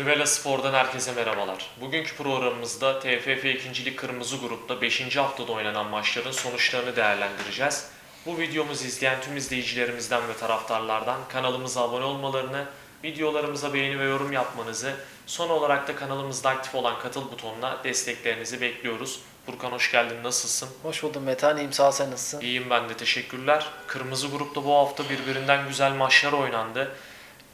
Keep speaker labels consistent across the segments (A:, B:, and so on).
A: Rivela Spor'dan herkese merhabalar. Bugünkü programımızda TFF 2. Lig Kırmızı Grup'ta 5. haftada oynanan maçların sonuçlarını değerlendireceğiz. Bu videomuzu izleyen tüm izleyicilerimizden ve taraftarlardan kanalımıza abone olmalarını, videolarımıza beğeni ve yorum yapmanızı, son olarak da kanalımızda aktif olan katıl butonuna desteklerinizi bekliyoruz. Furkan hoş geldin, nasılsın?
B: Hoş buldum Metehan. İyiyim sağ ol sen nasılsın?
A: İyiyim ben de teşekkürler. Kırmızı grupta bu hafta birbirinden güzel maçlar oynandı.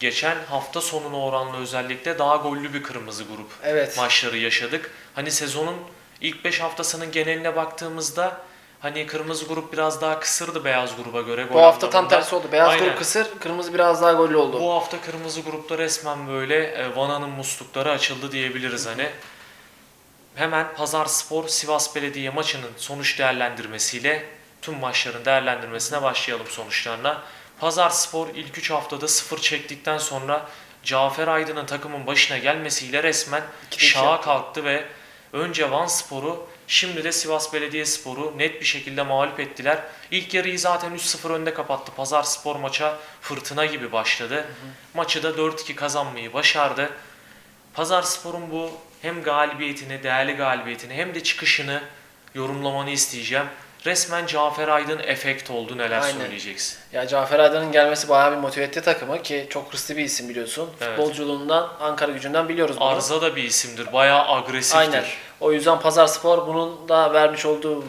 A: Geçen hafta sonuna oranla özellikle daha gollü bir kırmızı grup
B: Evet.
A: maçları yaşadık. Hani sezonun ilk 5 haftasının geneline baktığımızda hani kırmızı grup biraz daha kısırdı beyaz gruba göre.
B: Bu hafta tam tersi oldu. Beyaz
A: Aynen.
B: grup kısır, kırmızı biraz daha gollü oldu.
A: Bu hafta kırmızı grupta resmen böyle e, Vana'nın muslukları açıldı diyebiliriz hani. Hemen Pazar Spor Sivas Belediye maçının sonuç değerlendirmesiyle tüm maçların değerlendirmesine başlayalım sonuçlarına. Pazar Spor ilk 3 haftada 0 çektikten sonra Cafer Aydın'ın takımın başına gelmesiyle resmen
B: İki
A: şaha
B: yaptı.
A: kalktı ve önce Van Spor'u şimdi de Sivas Belediyespor'u net bir şekilde mağlup ettiler. İlk yarıyı zaten 3-0 önde kapattı. Pazar Spor maça fırtına gibi başladı. Maçı da 4-2 kazanmayı başardı. Pazar Spor'un bu hem galibiyetini, değerli galibiyetini hem de çıkışını yorumlamanı isteyeceğim. Resmen Cafer Aydın efekt oldu neler
B: Aynen.
A: söyleyeceksin.
B: Ya Cafer Aydın'ın gelmesi bayağı bir motive etti takımı ki çok hırslı bir isim biliyorsun.
A: Evet.
B: Futbolculuğundan, Ankara gücünden biliyoruz bunu.
A: Arıza da bir isimdir. Bayağı agresiftir.
B: Aynen. O yüzden Pazar Spor bunun da vermiş olduğu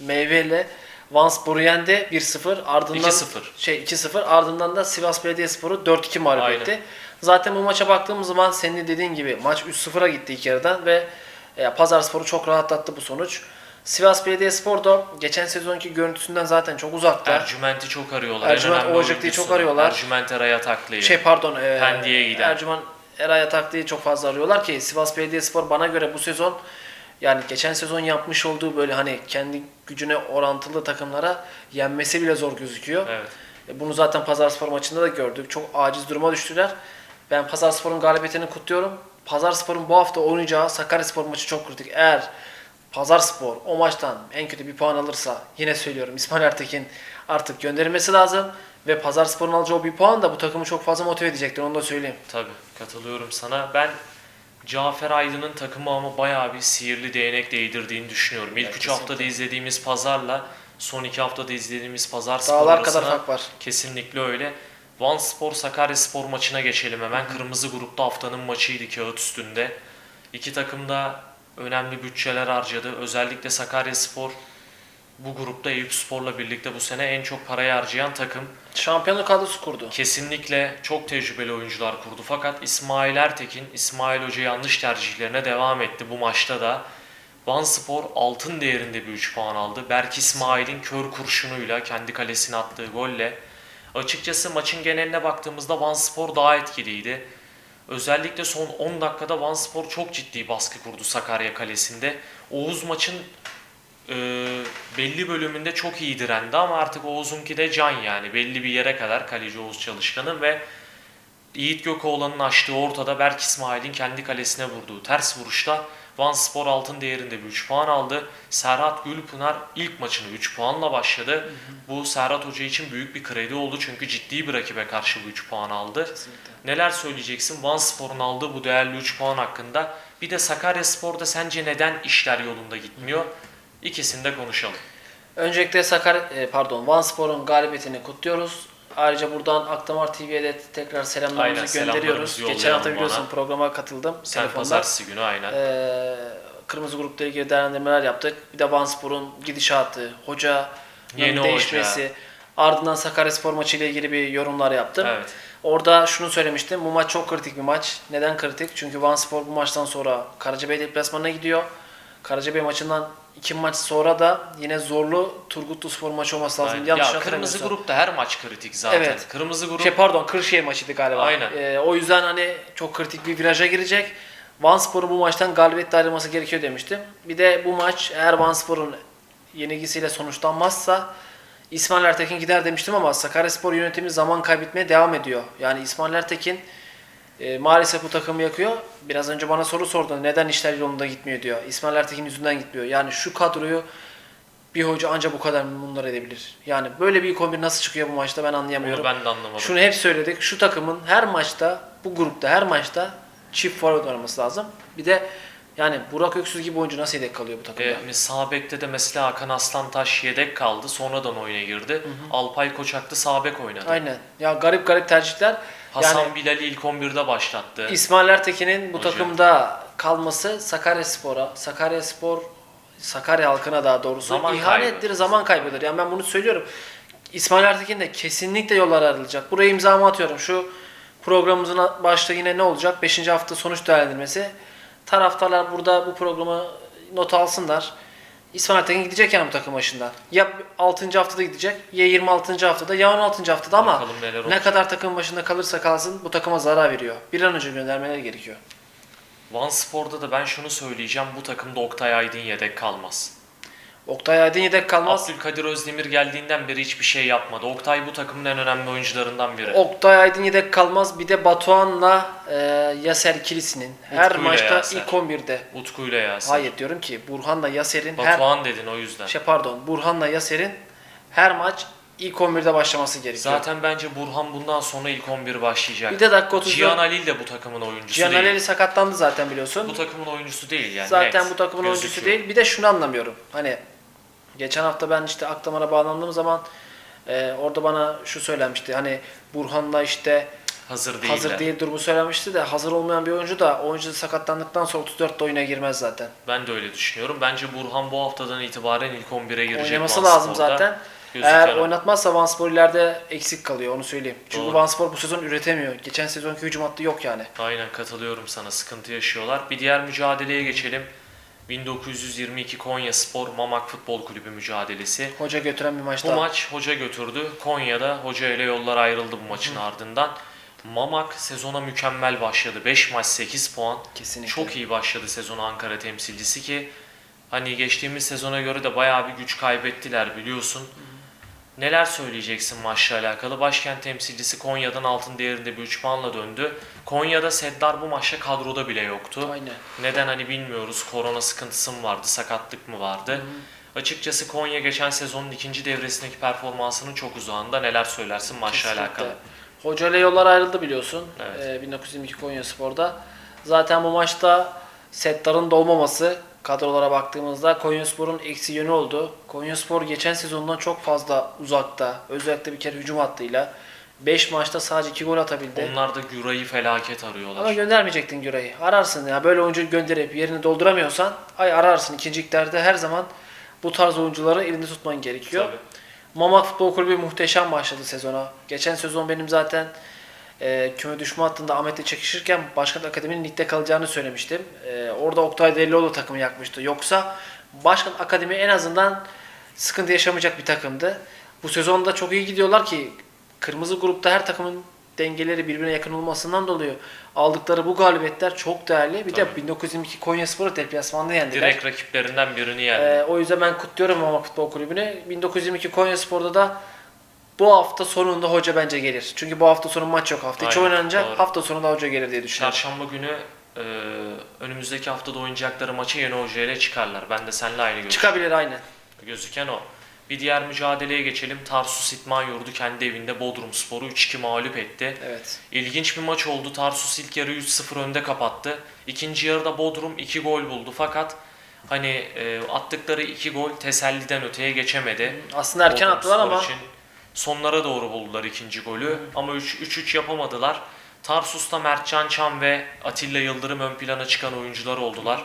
B: meyveyle Van Spor'u yendi 1-0 ardından
A: 2-0.
B: şey 2-0 ardından da Sivas Belediyespor'u 4-2 mağlup etti. Zaten bu maça baktığımız zaman senin de dediğin gibi maç 3-0'a gitti ilk yarıdan ve e, Pazar Spor'u çok rahatlattı bu sonuç. Sivas Belediyespor da geçen sezonki görüntüsünden zaten çok uzakta.
A: Ercüment'i çok arıyorlar.
B: Ercüment
A: oyuncusu.
B: çok arıyorlar.
A: Ercüment Eray Ataklı'yı.
B: Şey pardon, e,
A: Pendik'e giden.
B: Ercüment Eray Ataklı'yı çok fazla arıyorlar ki Sivas Belediyespor bana göre bu sezon yani geçen sezon yapmış olduğu böyle hani kendi gücüne orantılı takımlara yenmesi bile zor gözüküyor.
A: Evet.
B: E, Bunu zaten Pazarspor maçında da gördük. Çok aciz duruma düştüler. Ben Pazarspor'un galibiyetini kutluyorum. Pazarspor'un bu hafta oynayacağı Sakaryaspor maçı çok kritik. Eğer Pazarspor o maçtan en kötü bir puan alırsa yine söylüyorum İsmail Ertekin artık gönderilmesi lazım. Ve Pazarspor'un alacağı o bir puan da bu takımı çok fazla motive edecektir onu da söyleyeyim.
A: Tabii katılıyorum sana. Ben Cafer Aydın'ın takımı ama bayağı bir sihirli değnek değdirdiğini düşünüyorum. İlk
B: Evet,
A: 3 haftada
B: kesinlikle.
A: izlediğimiz pazarla son 2 haftada izlediğimiz pazar spor
B: Dağlar kadar
A: arasında
B: fark var.
A: kesinlikle öyle. Van Spor Sakarya Spor maçına geçelim hemen. Kırmızı grupta haftanın maçıydı kağıt üstünde. İki takım da önemli bütçeler harcadı. Özellikle Sakarya Spor bu grupta Eyüp Spor'la birlikte bu sene en çok parayı harcayan takım.
B: Şampiyonluk kadrosu kurdu.
A: Kesinlikle çok tecrübeli oyuncular kurdu. Fakat İsmail Ertekin, İsmail Hoca yanlış tercihlerine devam etti bu maçta da. Van Spor altın değerinde bir 3 puan aldı. Berk İsmail'in kör kurşunuyla kendi kalesine attığı golle. Açıkçası maçın geneline baktığımızda Van Spor daha etkiliydi. Özellikle son 10 dakikada Van Spor çok ciddi baskı kurdu Sakarya kalesinde. Oğuz maçın e, belli bölümünde çok iyi direndi ama artık Oğuz'unki de can yani belli bir yere kadar kaleci Oğuz Çalışkan'ın ve Yiğit Gökoğlan'ın açtığı ortada Berk İsmail'in kendi kalesine vurduğu ters vuruşta Van Spor altın değerinde bir 3 puan aldı. Serhat Gülpınar ilk maçını 3 puanla başladı. Bu Serhat Hoca için büyük bir kredi oldu çünkü ciddi bir rakibe karşı bu 3 puan aldı.
B: Kesinlikle.
A: Neler söyleyeceksin Van Spor'un aldığı bu değerli 3 puan hakkında? Bir de Sakarya Spor'da sence neden işler yolunda gitmiyor? İkisini de konuşalım.
B: Öncelikle Sakar e, pardon Van Spor'un galibiyetini kutluyoruz. Ayrıca buradan Akdamar TV'ye de tekrar selamlarımızı
A: Aynen,
B: gönderiyoruz.
A: selamlarımızı
B: Geçen
A: yollayalım
B: hafta biliyorsun
A: bana.
B: programa katıldım.
A: Sen
B: telefonda.
A: pazartesi günü aynen.
B: Ee, Kırmızı grupla ilgili değerlendirmeler yaptık. Bir de Van Spor'un gidişatı, hoca
A: Yeni
B: değişmesi, ardından Sakaryaspor maçı ile ilgili bir yorumlar yaptım.
A: Evet.
B: Orada şunu söylemiştim. Bu maç çok kritik bir maç. Neden kritik? Çünkü Van Spor bu maçtan sonra Karacabey deplasmanına gidiyor. Karacabey maçından iki maç sonra da yine zorlu Turgutlu Spor maçı olması lazım.
A: Aynen.
B: Yanlış
A: ya kırmızı grupta her maç kritik zaten.
B: Evet.
A: Kırmızı grup
B: Şey pardon Kırşehir maçıydı galiba.
A: Aynen.
B: Ee, o yüzden hani çok kritik bir viraja girecek. Van Spor'un bu maçtan galibiyetle ayrılması gerekiyor demiştim. Bir de bu maç eğer Van Spor'un yenilgisiyle sonuçlanmazsa İsmail Ertekin gider demiştim ama Sakaryaspor yönetimi zaman kaybetmeye devam ediyor. Yani İsmail Ertekin e, maalesef bu takımı yakıyor. Biraz önce bana soru sordu. Neden işler yolunda gitmiyor diyor. İsmail Ertekin yüzünden gitmiyor. Yani şu kadroyu bir hoca ancak bu kadar memnunlar edebilir. Yani böyle bir kombin nasıl çıkıyor bu maçta ben anlayamıyorum.
A: onu ben de anlamadım.
B: Şunu hep söyledik. Şu takımın her maçta, bu grupta her maçta çift forvet oynaması lazım. Bir de yani Burak Öksüz gibi oyuncu nasıl yedek kalıyor bu takımda?
A: E, sağ bekte de mesela Hakan Aslantaş yedek kaldı. Sonradan oyuna girdi. Alpay Koçaklı sağ bek oynadı.
B: Aynen. Ya garip garip tercihler.
A: Hasan
B: yani
A: Bilal'i ilk 11'de başlattı.
B: İsmail Ertekin'in bu
A: Hoca.
B: takımda kalması Sakaryaspor'a, Sakaryaspor Sakarya halkına daha doğrusu
A: Zaman
B: ihanettir,
A: kaybı.
B: zaman kaybıdır. Yani ben bunu söylüyorum. İsmail Ertekin de kesinlikle yollar ayrılacak. Buraya imzamı atıyorum. Şu programımızın başta yine ne olacak? 5. hafta sonuç değerlendirmesi. Taraftarlar burada bu programı not alsınlar. İsmail Ertekin gidecek yani bu takım başından. Ya 6. haftada gidecek ya 26. haftada ya 16. haftada ama
A: Bakalım neler
B: ne
A: olacak.
B: kadar takım başında kalırsa kalsın bu takıma zarar veriyor. Bir an önce göndermeleri gerekiyor.
A: Van Spor'da da ben şunu söyleyeceğim. Bu takımda Oktay Aydın yedek kalmaz.
B: Oktay Aydın yedek kalmaz.
A: Abdülkadir Özdemir geldiğinden beri hiçbir şey yapmadı. Oktay bu takımın en önemli oyuncularından biri.
B: Oktay Aydın yedek kalmaz. Bir de Batuhan'la e, Yaser ikilisinin her
A: Utku'yla
B: maçta
A: Yaser.
B: ilk 11'de.
A: Utku ile Yasin.
B: Hayır diyorum ki Burhan'la Yaser'in her
A: Batuhan dedin o yüzden.
B: şey pardon Burhan'la Yaser'in her maç ilk 11'de başlaması gerekiyor.
A: Zaten bence Burhan bundan sonra ilk 11 başlayacak.
B: bir de dakika 34
A: Cihan Halil de bu takımın oyuncusu
B: Cihan
A: değil.
B: Halil sakatlandı zaten biliyorsun.
A: Bu takımın oyuncusu değil yani.
B: zaten
A: net.
B: bu takımın oyuncusu
A: Gözüküyor.
B: değil. Bir de şunu anlamıyorum. Hani geçen hafta ben işte Akdamar'a bağlandığım zaman e, orada bana şu söylenmişti. Hani Burhan'la işte
A: Hazır değil.
B: hazır değil durumu söylemişti de hazır olmayan bir oyuncu da oyuncu sakatlandıktan sonra 34'te oyuna girmez zaten.
A: Ben de öyle düşünüyorum. Bence Burhan bu haftadan itibaren ilk 11'e girecek.
B: Oynaması lazım
A: Spor'da.
B: zaten.
A: Gözüken
B: Eğer
A: o.
B: oynatmazsa Vanspor ileride eksik kalıyor onu söyleyeyim. Çünkü
A: Doğru.
B: Vanspor bu sezon üretemiyor. Geçen sezonki hücum hattı yok yani.
A: Aynen katılıyorum sana. Sıkıntı yaşıyorlar. Bir diğer mücadeleye geçelim. 1922 Konya Spor Mamak Futbol Kulübü mücadelesi.
B: Hoca götüren bir maç
A: Bu
B: daha.
A: maç hoca götürdü. Konya'da hoca ile yollar ayrıldı bu maçın ardından. Mamak sezona mükemmel başladı. 5 maç 8 puan.
B: Kesinlikle.
A: Çok iyi başladı sezonu Ankara temsilcisi ki hani geçtiğimiz sezona göre de bayağı bir güç kaybettiler biliyorsun. Neler söyleyeceksin maçla alakalı? Başkent temsilcisi Konya'dan altın değerinde bir 3 puanla döndü. Konya'da Seddar bu maçta kadroda bile yoktu.
B: Aynen.
A: Neden hani bilmiyoruz. Korona sıkıntısı mı vardı, sakatlık mı vardı? Açıkçası Konya geçen sezonun ikinci devresindeki performansının çok uzağında. Neler söylersin maçla
B: Kesinlikle.
A: alakalı?
B: Hoca ile yollar ayrıldı biliyorsun.
A: Evet.
B: Ee, 1922 Konya Spor'da. Zaten bu maçta Settar'ın dolmaması kadrolara baktığımızda Konyaspor'un eksi yönü oldu. Konyaspor geçen sezondan çok fazla uzakta. Özellikle bir kere hücum hattıyla. 5 maçta sadece 2 gol atabildi.
A: Onlar da Güray'ı felaket arıyorlar.
B: Ama göndermeyecektin Güray'ı. Ararsın ya. Böyle oyuncu gönderip yerini dolduramıyorsan ay ararsın. İkinci liglerde her zaman bu tarz oyuncuları elinde tutman gerekiyor.
A: Tabii.
B: Mamak Futbol Kulübü muhteşem başladı sezona. Geçen sezon benim zaten e, küme düşme hattında Ahmet'le çekişirken Başkent Akademi'nin ligde kalacağını söylemiştim. E, orada Oktay Delioğlu takımı yakmıştı. Yoksa Başkent Akademi en azından sıkıntı yaşamayacak bir takımdı. Bu sezonda çok iyi gidiyorlar ki kırmızı grupta her takımın dengeleri birbirine yakın olmasından dolayı aldıkları bu galibiyetler çok değerli. Bir de
A: Tabii.
B: 1922 Konyaspor'u deplasmanda yendiler.
A: Direkt rakiplerinden birini yendi.
B: Ee, o yüzden ben kutluyorum Mamak Futbol Kulübü'nü. 1922 Konyaspor'da da bu hafta sonunda hoca bence gelir. Çünkü bu hafta sonu maç yok hafta. içi
A: Aynen,
B: oynanacak.
A: doğru.
B: Hafta sonunda hoca gelir diye düşünüyorum.
A: Çarşamba günü e, önümüzdeki haftada oynayacakları maça yeni hoca ile çıkarlar. Ben de seninle aynı görüşüm.
B: Çıkabilir aynen.
A: Gözüken o. Bir diğer mücadeleye geçelim. Tarsus İtman Yurdu kendi evinde Bodrum Spor'u 3-2 mağlup etti.
B: Evet.
A: İlginç bir maç oldu. Tarsus ilk yarı 3-0 önde kapattı. İkinci yarıda Bodrum 2 gol buldu fakat hani e, attıkları 2 gol teselliden öteye geçemedi.
B: Aslında erken
A: Bodrum
B: attılar
A: Spor
B: ama
A: için sonlara doğru buldular ikinci golü ama 3-3 yapamadılar. Tarsus'ta Mertcan Çam ve Atilla Yıldırım ön plana çıkan oyuncular oldular.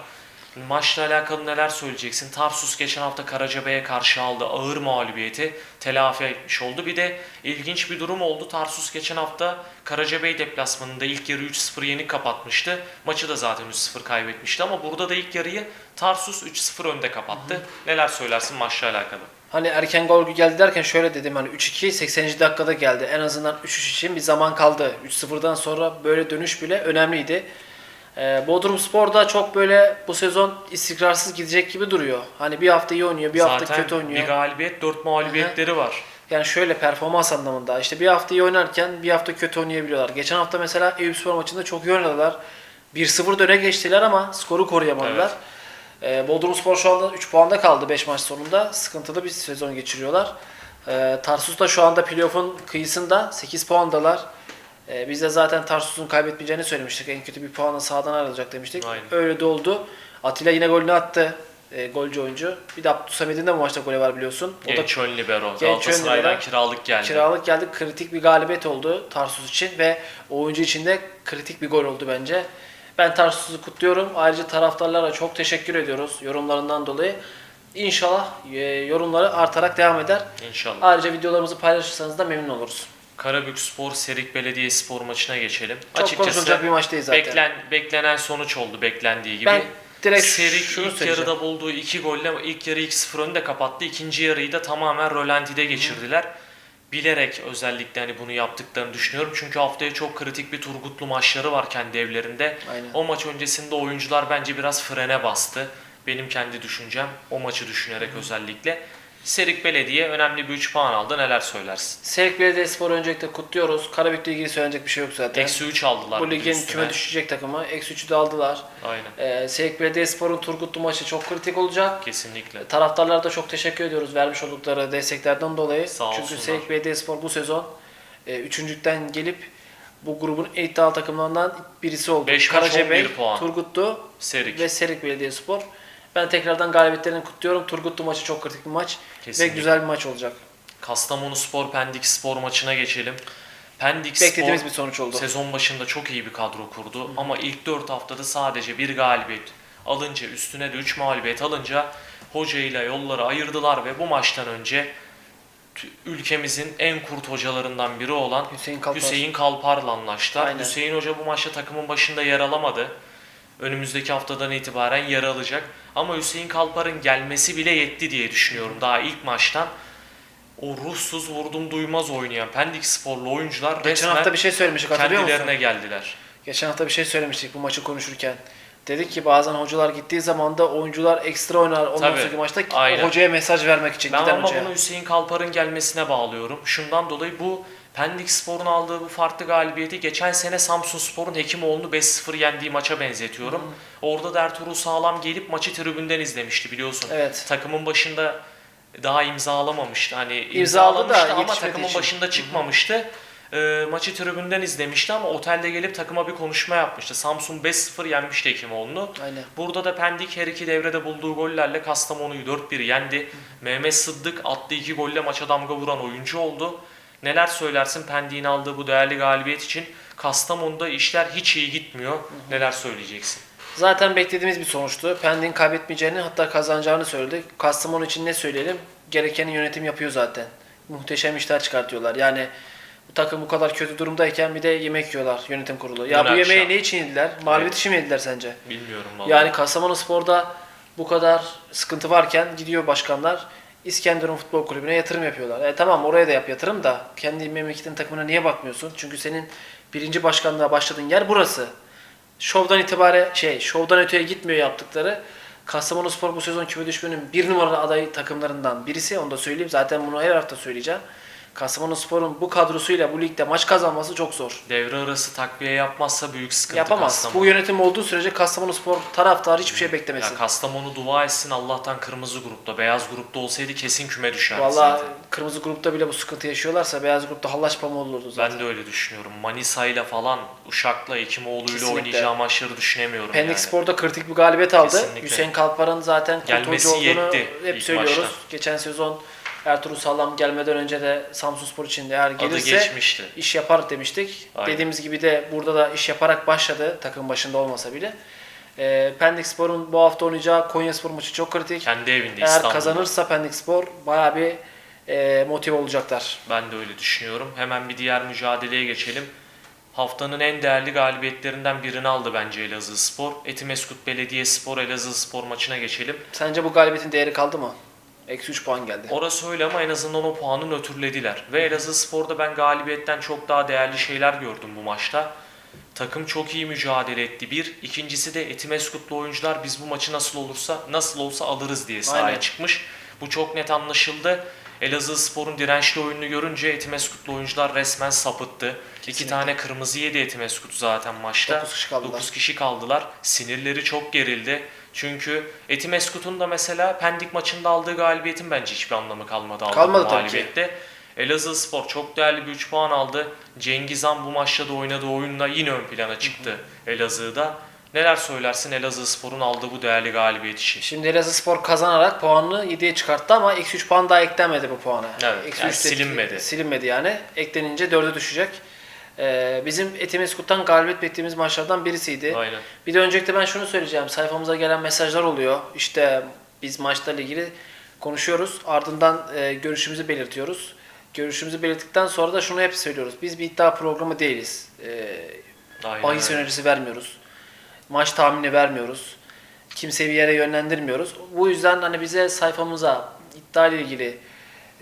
A: Maçla alakalı neler söyleyeceksin? Tarsus geçen hafta Karacabey'e karşı aldı. Ağır mağlubiyeti telafi etmiş oldu. Bir de ilginç bir durum oldu. Tarsus geçen hafta Karacabey deplasmanında ilk yarı 3-0 yenik kapatmıştı. Maçı da zaten 3-0 kaybetmişti ama burada da ilk yarıyı Tarsus 3-0 önde kapattı. Neler söylersin maçla alakalı?
B: Hani erken gol geldi derken şöyle dedim hani 3-2 80. dakikada geldi. En azından 3-3 için bir zaman kaldı. 3-0'dan sonra böyle dönüş bile önemliydi. Ee, Bodrum Spor da çok böyle bu sezon istikrarsız gidecek gibi duruyor. Hani bir hafta iyi oynuyor, bir hafta
A: Zaten
B: kötü oynuyor.
A: bir galibiyet 4 mağlubiyetleri var.
B: Yani şöyle performans anlamında işte bir hafta iyi oynarken bir hafta kötü oynayabiliyorlar. Geçen hafta mesela Eyüpspor maçında çok iyi oynadılar. 1-0 öne geçtiler ama skoru koruyamadılar. Ee, Bodrumspor şu anda 3 puanda kaldı 5 maç sonunda. Sıkıntılı bir sezon geçiriyorlar. Ee, Tarsus da şu anda playoff'un kıyısında 8 puandalar. Ee, biz de zaten Tarsus'un kaybetmeyeceğini söylemiştik. En kötü bir puanla sağdan ayrılacak demiştik.
A: Aynen.
B: Öyle de oldu. Atilla yine golünü attı. E, golcü oyuncu. Bir de Abdülsamed'in de bu maçta golü var biliyorsun. O da
A: Genç ön libero. Galatasaray'dan kiralık geldi.
B: kiralık geldi. Kritik bir galibiyet oldu Tarsus için ve oyuncu için de kritik bir gol oldu bence. Ben Tarsus'u kutluyorum. Ayrıca taraftarlara çok teşekkür ediyoruz yorumlarından dolayı. İnşallah e, yorumları artarak devam eder.
A: İnşallah.
B: Ayrıca videolarımızı paylaşırsanız da memnun oluruz.
A: Karabük Spor Serik Belediye Spor maçına geçelim.
B: Çok konuşulacak bir maç değil zaten.
A: beklen, beklenen sonuç oldu beklendiği gibi.
B: Ben direkt
A: Serik
B: şunu
A: ilk
B: söyleyeceğim.
A: yarıda bulduğu iki golle ilk yarı 2-0 önde kapattı. İkinci yarıyı da tamamen rölantide geçirdiler. Bilerek özellikle hani bunu yaptıklarını düşünüyorum. Çünkü haftaya çok kritik bir Turgutlu maçları var kendi evlerinde.
B: Aynen.
A: O maç öncesinde oyuncular bence biraz frene bastı. Benim kendi düşüncem o maçı düşünerek özellikle. Serik Belediye önemli bir 3 puan aldı. Neler söylersin?
B: Serik Belediyespor'u öncelikle kutluyoruz. Karabük'le ilgili söylenecek bir şey yok zaten.
A: Eksi 3 aldılar.
B: Bu ligin
A: üstüne.
B: küme düşecek takımı. Eksi 3'ü de aldılar.
A: Aynen.
B: Ee, Serik Belediyespor'un Turgutlu maçı çok kritik olacak.
A: Kesinlikle.
B: Taraftarlara da çok teşekkür ediyoruz vermiş oldukları desteklerden dolayı.
A: Sağ
B: Çünkü
A: olsunlar.
B: Serik Belediyespor bu sezon e, üçüncülükten gelip bu grubun en iddialı takımlarından birisi oldu.
A: Beş
B: Karacabey,
A: 11 puan.
B: Turgutlu
A: Serik.
B: ve Serik Belediyespor. Ben tekrardan galibiyetlerini kutluyorum. Turgutlu maçı çok kritik bir maç
A: Kesinlikle.
B: ve güzel bir maç olacak.
A: Kastamonu Spor Pendik Spor maçına geçelim. Pendik
B: Beklediğimiz
A: Spor
B: bir sonuç oldu.
A: sezon başında çok iyi bir kadro kurdu ama ilk 4 haftada sadece bir galibiyet alınca üstüne de 3 mağlubiyet alınca hocayla yolları ayırdılar ve bu maçtan önce ülkemizin en kurt hocalarından biri olan
B: Hüseyin Kalpar.
A: Hüseyin Kalpar'la anlaştılar.
B: Aynen.
A: Hüseyin Hoca bu maçta takımın başında yer alamadı. Önümüzdeki haftadan itibaren yer alacak. Ama Hüseyin Kalpar'ın gelmesi bile yetti diye düşünüyorum. Daha ilk maçtan o ruhsuz vurdum duymaz oynayan Pendik sporlu oyuncular
B: Geçen hafta bir şey söylemiştik hatırlıyor musun?
A: kendilerine geldiler.
B: Geçen hafta bir şey söylemiştik bu maçı konuşurken. Dedik ki bazen hocalar gittiği zaman da oyuncular ekstra oynar ondan
A: Tabii,
B: sonraki maçta
A: aynen.
B: hocaya mesaj vermek için
A: Ben
B: giden
A: ama
B: hocaya.
A: bunu Hüseyin Kalpar'ın gelmesine bağlıyorum. Şundan dolayı bu Pendik Spor'un aldığı bu farklı galibiyeti geçen sene Samsun Spor'un Hekimoğlu'nu 5-0 yendiği maça benzetiyorum. Orada da Ertuğrul Sağlam gelip maçı tribünden izlemişti biliyorsun.
B: Evet.
A: Takımın başında daha imzalamamıştı. Hani
B: İmzaladı da
A: imzalamıştı ama takımın
B: için.
A: başında çıkmamıştı. Ee, maçı tribünden izlemişti ama otelde gelip takıma bir konuşma yapmıştı. Samsun 5-0 yenmişti Hekimoğlu'nu.
B: Aynen.
A: Burada da Pendik her iki devrede bulduğu gollerle Kastamonu'yu 4-1 yendi. Mehmet Sıddık attığı iki golle maça damga vuran oyuncu oldu. Neler söylersin Pendik'in aldığı bu değerli galibiyet için? Kastamonu'da işler hiç iyi gitmiyor. Neler söyleyeceksin?
B: Zaten beklediğimiz bir sonuçtu. Pendik'in kaybetmeyeceğini hatta kazanacağını söyledik. Kastamonu için ne söyleyelim? Gerekeni yönetim yapıyor zaten. Muhteşem işler çıkartıyorlar. Yani bu takım bu kadar kötü durumdayken bir de yemek yiyorlar yönetim kurulu. Ya
A: Dün
B: bu yemeği
A: akşam.
B: ne için yediler? Mağlubiyet için mi yediler sence?
A: Bilmiyorum vallahi.
B: Yani Kastamonu Spor'da bu kadar sıkıntı varken gidiyor başkanlar İskenderun Futbol Kulübü'ne yatırım yapıyorlar. E tamam oraya da yap yatırım da kendi memleketin takımına niye bakmıyorsun? Çünkü senin birinci başkanlığa başladığın yer burası. Şovdan itibaren şey, şovdan öteye gitmiyor yaptıkları. Kastamonu Spor bu sezon küme düşmenin bir numaralı aday takımlarından birisi. Onu da söyleyeyim. Zaten bunu her hafta söyleyeceğim. Kastamonu Spor'un bu kadrosuyla bu ligde maç kazanması çok zor.
A: Devre arası takviye yapmazsa büyük sıkıntı
B: Yapamaz.
A: Kastamonu.
B: Bu yönetim olduğu sürece Kastamonu Spor taraftarı hiçbir şey beklemesin.
A: Ya Kastamonu dua etsin Allah'tan kırmızı grupta. Beyaz grupta olsaydı kesin küme düşerdi
B: Valla kırmızı grupta bile bu sıkıntı yaşıyorlarsa beyaz grupta hallaç pamuğu olurdu zaten.
A: Ben de öyle düşünüyorum. Manisa ile falan Uşak'la
B: Kesinlikle.
A: oynayacağı maçları düşünemiyorum
B: Pendik
A: yani.
B: Spor'da kritik bir galibiyet aldı.
A: Kesinlikle.
B: Hüseyin Kalpar'ın zaten kurt olduğunu
A: yetti
B: hep söylüyoruz.
A: maçta.
B: Geçen sezon Ertuğrul Sağlam gelmeden önce de Samsun Spor için eğer gelirse iş yapar demiştik.
A: Aynen.
B: Dediğimiz gibi de burada da iş yaparak başladı takım başında olmasa bile. Ee, Pendik Spor'un bu hafta oynayacağı Konya Spor maçı çok kritik.
A: Kendi evinde
B: Eğer
A: İstanbul'da.
B: kazanırsa Pendik Spor bayağı bir e, motive olacaklar.
A: Ben de öyle düşünüyorum. Hemen bir diğer mücadeleye geçelim. Haftanın en değerli galibiyetlerinden birini aldı bence Elazığ Spor. Etimeskut Belediye Spor Elazığ Spor maçına geçelim.
B: Sence bu galibiyetin değeri kaldı mı? Eksi 3 puan geldi.
A: Orası öyle ama en azından o puanı nötrlediler. Ve Elazığ Spor'da ben galibiyetten çok daha değerli şeyler gördüm bu maçta. Takım çok iyi mücadele etti. Bir, ikincisi de Etimeskutlu oyuncular biz bu maçı nasıl olursa nasıl olsa alırız diye sahaya
B: Aynen.
A: çıkmış. Bu çok net anlaşıldı. Elazığ Spor'un dirençli oyununu görünce Etimeskutlu oyuncular resmen sapıttı. İki
B: Kesinlikle.
A: tane kırmızı yedi Etimeskut zaten maçta.
B: Dokuz kişi kaldılar.
A: 9 kişi kaldılar. Sinirleri çok gerildi. Çünkü Etimeskut'un da mesela Pendik maçında aldığı galibiyetin bence hiçbir anlamı kalmadı.
B: Kalmadı tabii ki.
A: Elazığ Spor çok değerli bir 3 puan aldı. Cengiz Han bu maçta da oynadığı oyunla yine ön plana çıktı Elazığ'da. Neler söylersin Elazığ Spor'un aldığı bu değerli galibiyet için?
B: Şimdi Elazığ Spor kazanarak puanını 7'ye çıkarttı ama eksi 3 puan daha eklenmedi bu puana.
A: Evet,
B: Eksi
A: yani silinmedi.
B: Silinmedi yani. Eklenince 4'e düşecek. Ee, bizim Etimeskut'tan galibiyet beklediğimiz maçlardan birisiydi.
A: Aynen.
B: Bir de öncelikle ben şunu söyleyeceğim. Sayfamıza gelen mesajlar oluyor. İşte biz maçlarla ilgili konuşuyoruz. Ardından e, görüşümüzü belirtiyoruz. Görüşümüzü belirttikten sonra da şunu hep söylüyoruz. Biz bir iddia programı değiliz. E,
A: Aynen
B: bahis önerisi vermiyoruz. Maç tahmini vermiyoruz. Kimseyi bir yere yönlendirmiyoruz. Bu yüzden hani bize sayfamıza iddia ile ilgili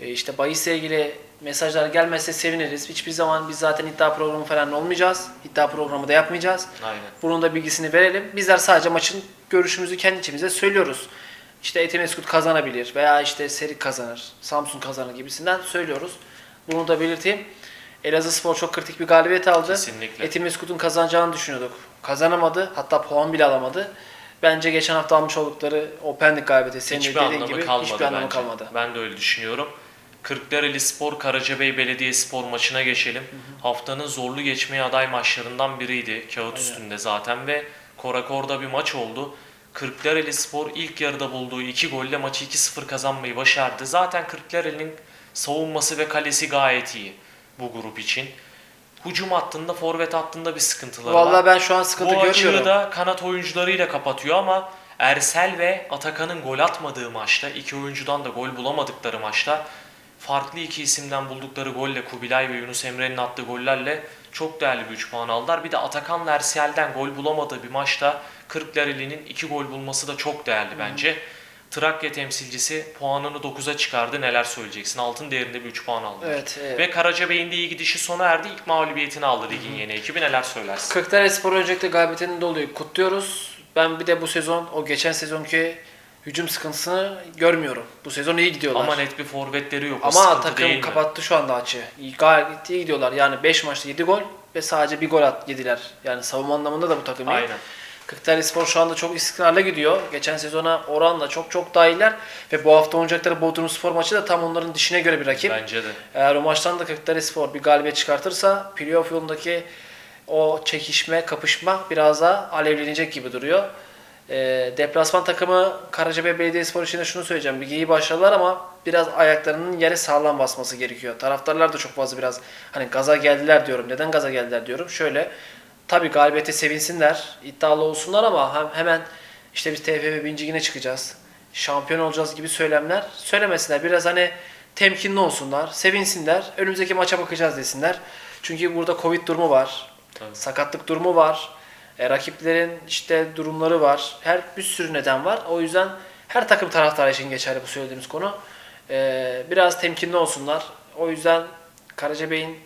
B: e, işte bahisle ilgili mesajlar gelmezse seviniriz. Hiçbir zaman biz zaten iddia programı falan olmayacağız. İddia programı da yapmayacağız.
A: Aynen.
B: Bunun da bilgisini verelim. Bizler sadece maçın görüşümüzü kendi içimize söylüyoruz. İşte Etimeskut kazanabilir veya işte Serik kazanır, Samsun kazanır gibisinden söylüyoruz. Bunu da belirteyim. Elazığ Spor çok kritik bir galibiyet aldı.
A: Kesinlikle.
B: Etimeskut'un kazanacağını düşünüyorduk. Kazanamadı. Hatta puan bile alamadı. Bence geçen hafta almış oldukları o Pendik galibiyeti senin
A: Hiçbir anlamı
B: gibi
A: kalmadı
B: hiçbir anlamı
A: bence.
B: kalmadı.
A: Ben de öyle düşünüyorum. Kırklareli Spor Karacabey Belediyespor maçına geçelim. Haftanın zorlu geçmeye aday maçlarından biriydi. Kağıt üstünde zaten ve korakorda bir maç oldu. Kırklareli Spor ilk yarıda bulduğu iki golle maçı 2-0 kazanmayı başardı. Zaten Kırklareli'nin savunması ve kalesi gayet iyi bu grup için. Hücum hattında, forvet hattında bir sıkıntıları var.
B: Vallahi ben şu an sıkıntı
A: Bu
B: görmüyorum.
A: açığı da kanat oyuncularıyla kapatıyor ama Ersel ve Atakan'ın gol atmadığı maçta, iki oyuncudan da gol bulamadıkları maçta farklı iki isimden buldukları golle Kubilay ve Yunus Emre'nin attığı gollerle çok değerli bir 3 puan aldılar. Bir de Atakan'la Ersel'den gol bulamadığı bir maçta Kırklareli'nin 2 gol bulması da çok değerli bence. Trakya temsilcisi puanını 9'a çıkardı. Neler söyleyeceksin? Altın değerinde bir 3 puan aldı.
B: Evet, evet.
A: Ve Karacabey'in de iyi gidişi sona erdi. İlk mağlubiyetini aldı ligin yeni ekibi. Neler söylersin?
B: Kırklareli Spor öncelikle galibiyetini dolayı kutluyoruz. Ben bir de bu sezon o geçen sezonki hücum sıkıntısını görmüyorum. Bu sezon iyi gidiyorlar.
A: Ama net bir forvetleri yok.
B: Ama takım
A: mi?
B: kapattı şu anda açı. İyi, gayet iyi gidiyorlar. Yani 5 maçta 7 gol ve sadece bir gol at yediler. Yani savunma anlamında da bu takım iyi.
A: Aynen.
B: Kırklareli Spor şu anda çok istikrarlı gidiyor. Geçen sezona oranla çok çok daha iyiler. Ve bu hafta oynayacakları Bodrum Spor maçı da tam onların dişine göre bir rakip.
A: Bence de.
B: Eğer o maçtan da Kırklareli Spor bir galibiyet çıkartırsa playoff yolundaki o çekişme, kapışma biraz daha alevlenecek gibi duruyor. E, deplasman takımı Karacabey Belediyespor için de şunu söyleyeceğim. Bir iyi başladılar ama biraz ayaklarının yere sağlam basması gerekiyor. Taraftarlar da çok fazla biraz hani gaza geldiler diyorum. Neden gaza geldiler diyorum. Şöyle tabii galibiyete sevinsinler, iddialı olsunlar ama hem, hemen işte biz TFF birinci yine çıkacağız. Şampiyon olacağız gibi söylemler söylemesinler. Biraz hani temkinli olsunlar, sevinsinler. Önümüzdeki maça bakacağız desinler. Çünkü burada Covid durumu var.
A: Tabii.
B: Sakatlık durumu var. E, rakiplerin işte durumları var. Her bir sürü neden var. O yüzden her takım taraftarı için geçerli bu söylediğimiz konu. E, biraz temkinli olsunlar. O yüzden Karacabey'in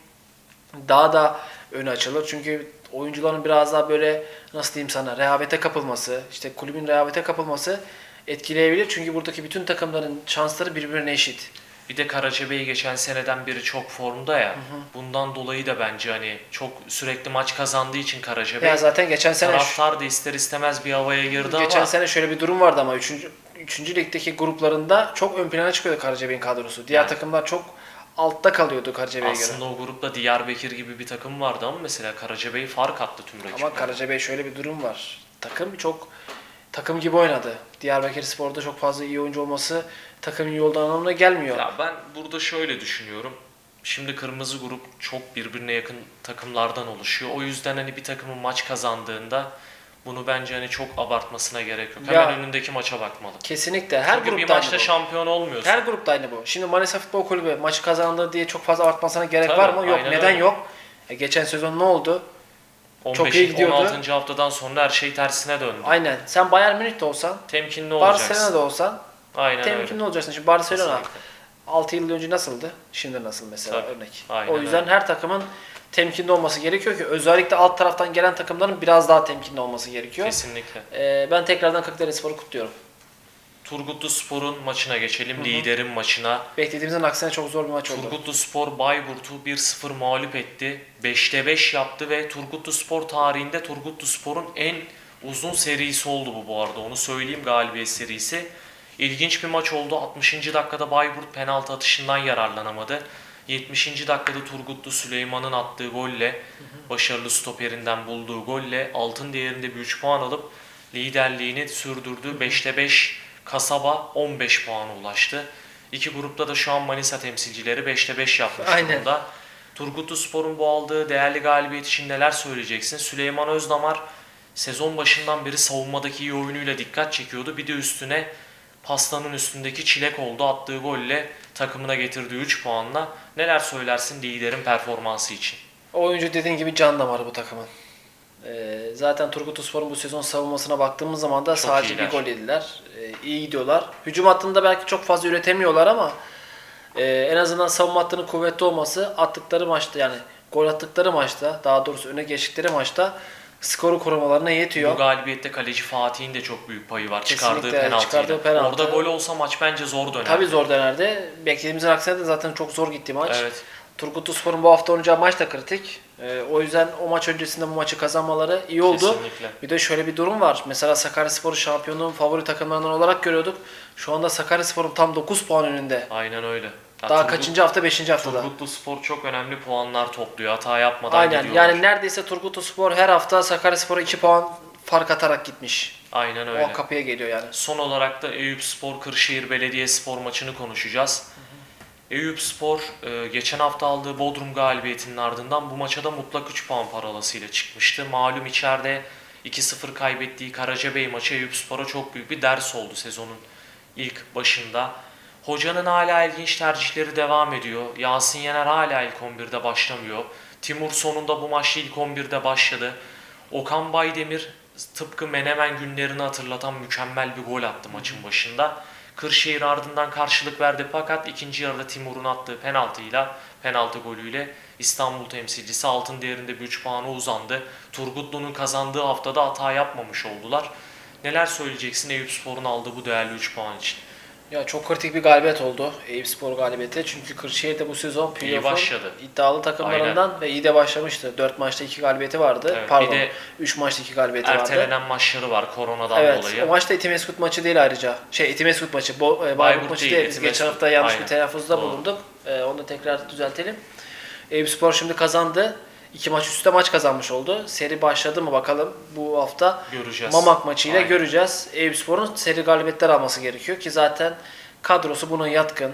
B: daha da önü açılır. Çünkü oyuncuların biraz daha böyle nasıl diyeyim sana rehavete kapılması, işte kulübün rehavete kapılması etkileyebilir. Çünkü buradaki bütün takımların şansları birbirine eşit.
A: Bir de Karacabey geçen seneden beri çok formda ya. Bundan dolayı da bence hani çok sürekli maç kazandığı için Karacabey
B: Ya zaten geçen sene
A: taraftar da ister istemez bir havaya girdi
B: Geçen
A: ama
B: sene şöyle bir durum vardı ama 3. 3. ligdeki gruplarında çok ön plana çıkıyordu Karacabey'in kadrosu. Diğer
A: Yani.
B: takımlar çok altta kalıyordu Karacabey'e göre.
A: aslında o grupta Diyarbakır gibi bir takım vardı ama mesela Karacabey fark attı tüm rakipler.
B: Ama Karacabey şöyle bir durum var. Takım çok takım gibi oynadı. Diyarbakır Spor'da çok fazla iyi oyuncu olması takımın yolda anlamına gelmiyor.
A: Ya ben burada şöyle düşünüyorum. Şimdi kırmızı grup çok birbirine yakın takımlardan oluşuyor. O yüzden hani bir takımın maç kazandığında bunu bence hani çok abartmasına gerek yok.
B: Ya-
A: Hemen önündeki maça bakmalı.
B: Kesinlikle her
A: Çünkü bir
B: grupta
A: maçta
B: aynı bu.
A: şampiyon olmuyorsun.
B: Her grupta aynı bu. Şimdi Manisa Futbol Kulübü maçı kazandı diye çok fazla artmasına gerek
A: Tabii,
B: var mı? Yok.
A: aynen
B: Neden
A: öyle.
B: yok? E, geçen sezon ne oldu?
A: 15.
B: çok iyi gidiyordu.
A: 16. haftadan sonra her şey tersine döndü.
B: Aynen. Sen Bayern Münih de olsan,
A: Temkinli olacaksın.
B: Barcelona'da olsan
A: Aynen
B: temkinli
A: öyle.
B: olacaksın. Şimdi Barcelona
A: Kesinlikle.
B: 6 yıl önce nasıldı? Şimdi nasıl mesela
A: Tabii,
B: örnek.
A: aynen
B: o yüzden
A: öyle.
B: her takımın temkinli olması gerekiyor ki özellikle alt taraftan gelen takımların biraz daha temkinli olması gerekiyor.
A: Kesinlikle.
B: Ee, ben tekrardan Kırklareli Spor'u kutluyorum.
A: Turgutlu Spor'un maçına geçelim. Liderin maçına.
B: Beklediğimizin aksine çok zor bir maç oldu.
A: Turgutlu Spor Bayburt'u 1-0 mağlup etti. 5'te 5 yaptı ve Turgutlu Spor tarihinde Turgutlu Spor'un en uzun serisi oldu bu bu arada. Onu söyleyeyim galibiyet serisi. İlginç bir maç oldu. 60. dakikada Bayburt penaltı atışından yararlanamadı. 70. dakikada Turgutlu Süleyman'ın attığı golle, başarılı stoperinden bulduğu golle altın değerinde bir 3 puan alıp liderliğini sürdürdü. 5'te 5 kasaba 15 puana ulaştı. İki grupta da şu an Manisa temsilcileri 5'te 5 yapmış
B: Aynen.
A: durumda. Turgutlu Spor'un bu aldığı değerli galibiyet için neler söyleyeceksin? Süleyman Özdamar sezon başından beri savunmadaki iyi oyunuyla dikkat çekiyordu. Bir de üstüne pastanın üstündeki çilek oldu. Attığı golle takımına getirdiği 3 puanla neler söylersin liderin performansı için?
B: O oyuncu dediğin gibi can damarı bu takımın. Ee, zaten Turgut Uspor'un bu sezon savunmasına baktığımız zaman da
A: Çok
B: sadece
A: iyiler.
B: bir gol yediler. Ee, iyi gidiyorlar. Hücum hattında belki çok fazla üretemiyorlar ama e, en azından savunma hattının kuvvetli olması attıkları maçta yani gol attıkları maçta daha doğrusu öne geçtikleri maçta skoru korumalarına yetiyor.
A: Bu galibiyette kaleci Fatih'in de çok büyük payı var.
B: Kesinlikle,
A: Çıkardığı
B: çıkardığı penaltı.
A: Orada gol olsa maç bence zor döner.
B: Tabii zor dönerdi. Beklediğimizin aksine de zaten çok zor gitti maç.
A: Evet.
B: Turgut Uspor'un bu hafta oynayacağı maç da kritik. Ee, o yüzden o maç öncesinde bu maçı kazanmaları iyi oldu.
A: Kesinlikle.
B: Bir de şöyle bir durum var. Mesela Sakaryaspor'u şampiyonluğun favori takımlarından olarak görüyorduk. Şu anda Sakaryaspor'un tam 9 puan önünde.
A: Aynen öyle. Ya
B: Daha
A: Turgut-
B: kaçıncı hafta? 5. haftada.
A: Turgutlu Spor çok önemli puanlar topluyor. Hata yapmadan
B: Aynen.
A: gidiyorlar.
B: Yani neredeyse Turgut Uspor her hafta Sakaryaspor'a 2 puan fark atarak gitmiş.
A: Aynen öyle.
B: O kapıya geliyor yani.
A: Son olarak da Eyüp Spor Kırşehir Belediyespor maçını konuşacağız. Eyüp Spor e, geçen hafta aldığı Bodrum galibiyetinin ardından bu maça da mutlak 3 puan parolasıyla çıkmıştı. Malum içeride 2-0 kaybettiği Karacabey maçı Eyüp Spor'a çok büyük bir ders oldu sezonun ilk başında. Hocanın hala ilginç tercihleri devam ediyor. Yasin Yener hala ilk 11'de başlamıyor. Timur sonunda bu maçta ilk 11'de başladı. Okan Baydemir tıpkı Menemen günlerini hatırlatan mükemmel bir gol attı maçın başında. Kırşehir ardından karşılık verdi fakat ikinci yarıda Timur'un attığı penaltıyla, penaltı golüyle İstanbul temsilcisi altın değerinde bir 3 puanı uzandı. Turgutlu'nun kazandığı haftada hata yapmamış oldular. Neler söyleyeceksin Eyüp Spor'un aldığı bu değerli 3 puan için?
B: Ya çok kritik bir galibiyet oldu Eyüp Spor galibiyeti. Çünkü Kırşehir de bu sezon playoff'un
A: başladı.
B: iddialı takımlarından ve iyi de başlamıştı. 4 maçta 2 galibiyeti vardı.
A: Evet, bir
B: Pardon.
A: de
B: 3 maçta 2 galibiyeti vardı.
A: Ertelenen maçları var koronadan
B: Evet,
A: dolayı.
B: o maçta Etimeskut maçı değil ayrıca. Şey Etimeskut maçı, Bo, e, Bayburt,
A: Bayburt
B: maçı
A: değil,
B: değil. Biz
A: Etimeskut.
B: geçen hafta yanlış
A: Aynen.
B: bir telaffuzda
A: Doğru.
B: bulunduk. E, onu da tekrar düzeltelim. Eyüp Spor şimdi kazandı. İki maç üstte maç kazanmış oldu. Seri başladı mı bakalım bu hafta.
A: Göreceğiz.
B: Mamak maçıyla
A: Aynen.
B: göreceğiz. Eyüp Spor'un seri galibiyetler alması gerekiyor ki zaten kadrosu buna yatkın.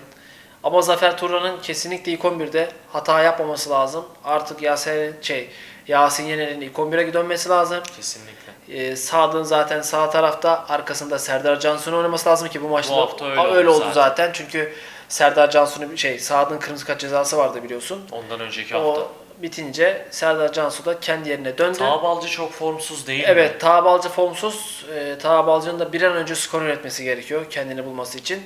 B: Ama Zafer Turan'ın kesinlikle ilk 11'de hata yapmaması lazım. Artık Yasin, şey, Yasin Yener'in ilk 11'e dönmesi lazım.
A: Kesinlikle.
B: Ee, Sadık'ın zaten sağ tarafta arkasında Serdar Cansu'nun oynaması lazım ki bu maçta
A: Bu hafta öyle oldu
B: oldu
A: zaten.
B: zaten. Çünkü Serdar Cansu'nun şey Sadık'ın kırmızı kart cezası vardı biliyorsun.
A: Ondan önceki hafta.
B: O bitince Serdar Cansu da kendi yerine döndü.
A: Taha Balcı çok formsuz değil mi?
B: Evet, Taha Balcı formsuz. Ee, Taha Balcı'nın da bir an önce skor üretmesi gerekiyor kendini bulması için.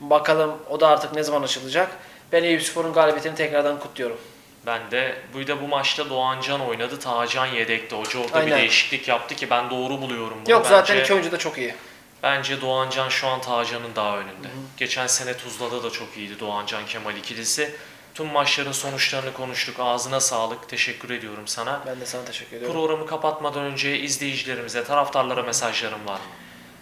B: Bakalım o da artık ne zaman açılacak. Ben Eyüp Spor'un galibiyetini tekrardan kutluyorum.
A: Ben de bu da bu maçta Doğancan oynadı. Tahacan yedekti. Hoca orada
B: Aynen.
A: bir değişiklik yaptı ki ben doğru buluyorum bunu.
B: Yok zaten
A: bence,
B: iki oyuncu da çok iyi.
A: Bence Doğancan şu an Tahacan'ın daha önünde. Geçen sene Tuzla'da da çok iyiydi Doğancan Kemal ikilisi. Tüm maçların sonuçlarını konuştuk. Ağzına sağlık. Teşekkür ediyorum sana.
B: Ben de sana teşekkür ediyorum.
A: Programı kapatmadan önce izleyicilerimize, taraftarlara mesajlarım var.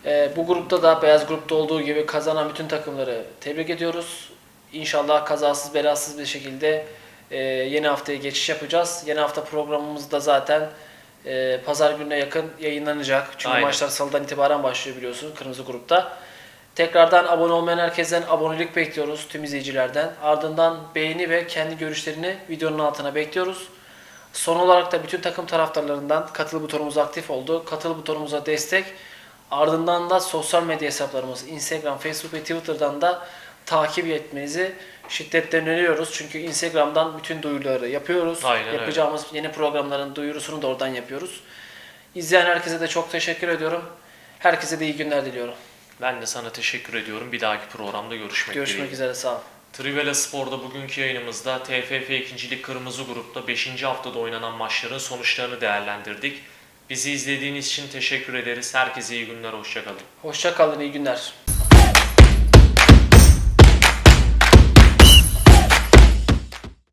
B: Ee, bu grupta da beyaz grupta olduğu gibi kazanan bütün takımları tebrik ediyoruz. İnşallah kazasız belasız bir şekilde e, yeni haftaya geçiş yapacağız. Yeni hafta programımız da zaten e, pazar gününe yakın yayınlanacak. Çünkü
A: Aynen.
B: maçlar salıdan itibaren başlıyor biliyorsun kırmızı grupta. Tekrardan abone olmayan herkesten abonelik bekliyoruz tüm izleyicilerden. Ardından beğeni ve kendi görüşlerini videonun altına bekliyoruz. Son olarak da bütün takım taraftarlarından katıl butonumuz aktif oldu. Katıl butonumuza destek. Ardından da sosyal medya hesaplarımız Instagram, Facebook ve Twitter'dan da takip etmenizi şiddetle öneriyoruz. Çünkü Instagram'dan bütün duyuruları yapıyoruz.
A: Aynen.
B: Yapacağımız yeni programların duyurusunu da oradan yapıyoruz. İzleyen herkese de çok teşekkür ediyorum. Herkese de iyi günler diliyorum.
A: Ben de sana teşekkür ediyorum. Bir dahaki programda görüşmek,
B: Görüşmek
A: dileğiyle.
B: üzere sağ olun.
A: Trivela Spor'da bugünkü yayınımızda TFF 2. Lig Kırmızı Grup'ta 5. haftada oynanan maçların sonuçlarını değerlendirdik. Bizi izlediğiniz için teşekkür ederiz. Herkese iyi günler, hoşçakalın.
B: Hoşça kalın, iyi günler.